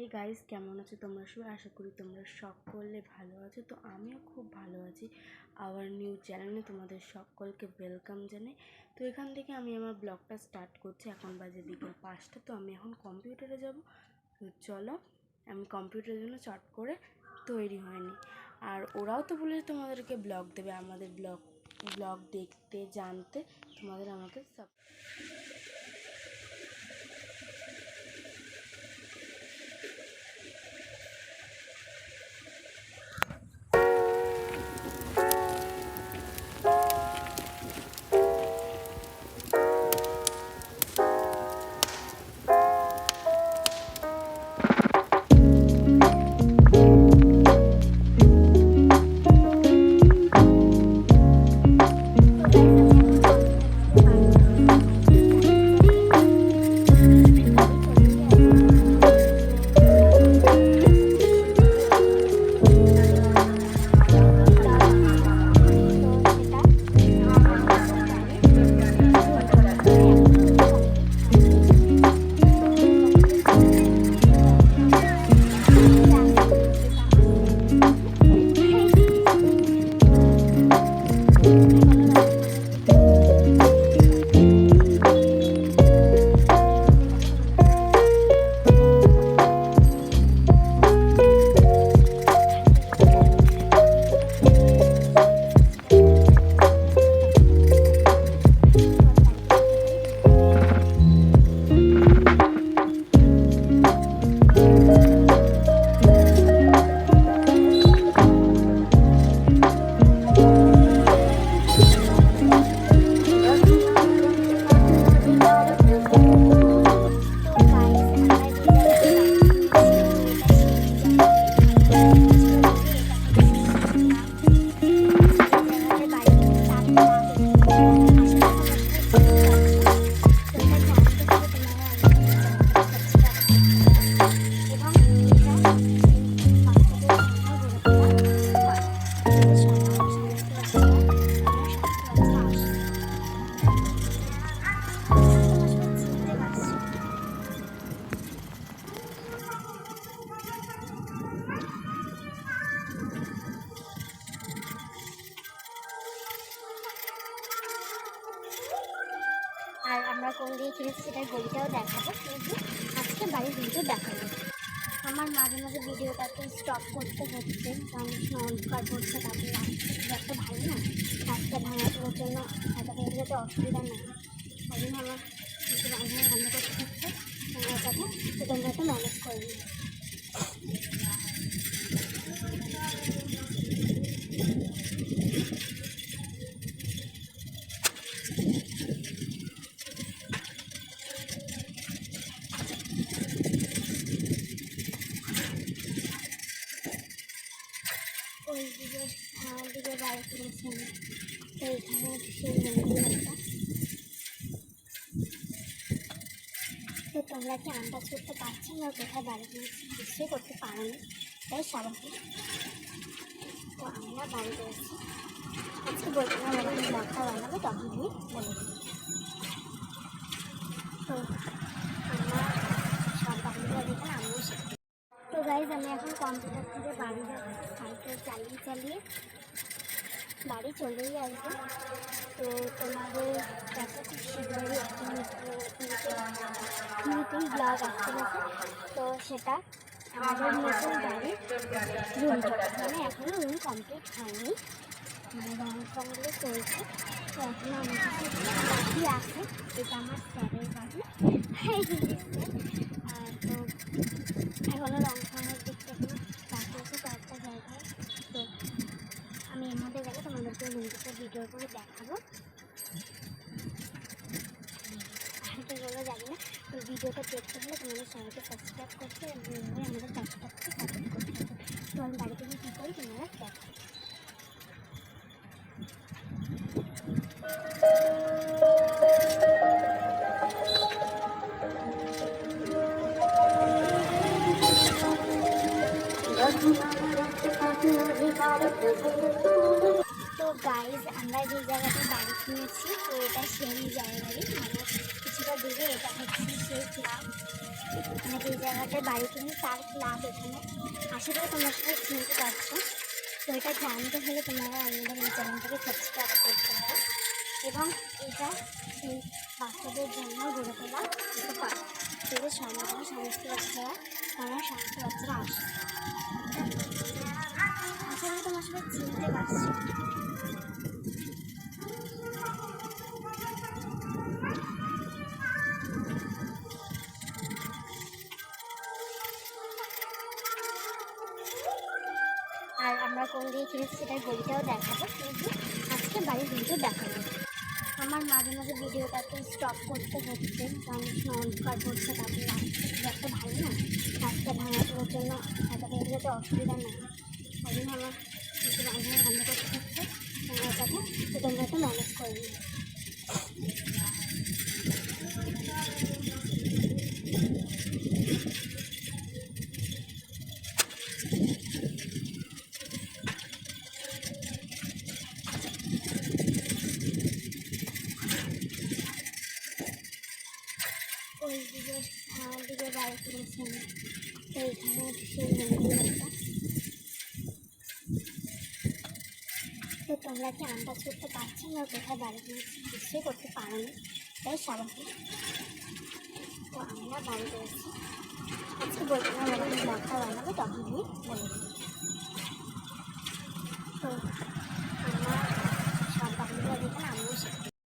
এই গাইস কেমন আছো তোমরা সবাই? আশা করি তোমরা সকলে ভালো আছো। তো আমিও খুব ভালো আছি। আওয়ার নিউ চ্যানেলে তোমাদের সকলকে ওয়েলকাম জানাই। তো এখান থেকে আমি আমার ব্লগটা স্টার্ট করছি। এখন বাজে বিকেল পাঁচটা, তো আমি এখন কম্পিউটারে যাব। তো চলো, আমি কম্পিউটারের জন্য চট করে তৈরি হয়নি। আর ওরাও তো বলেছে তোমাদেরকে ব্লগ দেবে। আমাদের ব্লগ ব্লগ দেখতে, জানতে তোমাদের আমাকে সাব কিনেছি সেটার গলিটাও দেখাবো, কিন্তু আজকে বাড়ির ভিডিও দেখাবো। আমার মাঝে মাঝে ভিডিওটাকে স্টপ করতে হচ্ছে, কারণ অন্ধকার পড়ছে, তারপরে রাস্তা ভালো না, রাস্তা ভাঙানোর জন্য তাদের যাতে অসুবিধা না হয় ওই আমার একটু রান্না রান্না করতে হচ্ছে কথা তো ম্যানেজ করে নিও ওই দিকে বাড়ি করেছি আমি তো এখানে সেই তো তোমরা কি আন্দাজ করতে পারছ না, কোথায় বাড়ি করেছি করতে পারো না তাই স্বাভাবিক তো আমরা বাড়ি করেছি আজকে বলতে যখন ব্লগটা বানাবো তখন আমি বলে দেবো তো আমরা সব বাড়িগুলো দেখে আমিও শিখি তো গাইজ আমি এখন কম্পিউটার থেকে বাড়ি যাচ্ছি সাইকেল চালিয়ে চালিয়ে বাড়ি চলেই আসব। তো তোমাদের কাছে নতুন ব্লগ আসতে গেছে তো সেটা আমাদের নতুন বাড়ির রুম মানে এখনও রুম কমপ্লিট হয়নি। মানে রং ফংগুলো চলছে। তো এখনও আমার কাছে বাকি আছে। এটা আমার স্যারের বাড়ি। তো এখনও রং ফঙের দিকটা এখনও বাকি আছে কয়েকটা জায়গায় তো আমি এর মধ্যে গেলে তোমাদেরকে রুমটিতে ভিডিও করে দেখাবো। আর তো না, তো ভিডিওটা দেখতে হলে তোমাদের সবাইকে সাবস্ক্রাইব করতে আমাদের কাজটাকে সাপোর্ট করতে হবে। তো আমি বাড়িতে গিয়ে কী করি তোমরা দেখো তো গাইজ আমরা যে জায়গাতে বাড়ি কিনেছি, তো এটা সেই জায়গারই। মানে কিছুটা দূরে এটা হচ্ছে সেই ক্লাব মানে যে জায়গাটায় বাড়ি কিনি তার ক্লাব এখানে। আশা করি তোমরা সবাই চিনতে পারছ তো এটা জানতে হলে তোমরা আমাদের এই চ্যানেলটাকে সাবস্ক্রাইব করতে হবে এবং এটা সেই বাচ্চাদের জন্য গড়ে তোলা যেতে পারে সেটা সমাজে সমস্ত বাচ্চারা আমার সমস্ত বাচ্চারা আসে। আশা করি তোমার সবাই চিনতে পারছ। আমরা কোন দিয়ে কিনেছি সেটার গলিটাও দেখাবো, কিন্তু আজকে বাড়ির ভিডিও দেখাবো। আমার মাঝে মাঝে ভিডিওটাকে স্টপ করতে হচ্ছে, কারণ অন্ধকার পড়ছে তারপরে একটা ভালো না, রাস্তা ভাঙানোর জন্য এতটা যাতে অসুবিধা না আমার একটু বন্ধ করতে হচ্ছে তোমরা তো ম্যানেজ করে নিও। তো এখানে সেই মন্দির একটা তো তোমরা কি আন্দাজ করতে পারছ না? কোথায় বাড়ি করেছি নিশ্চয়ই করতে পারোনি তাই স্বাভাবিক তো আমরা বাড়ি করেছি আজকে বলতে না যখন বানাবো তখন আমি বলে দিই তো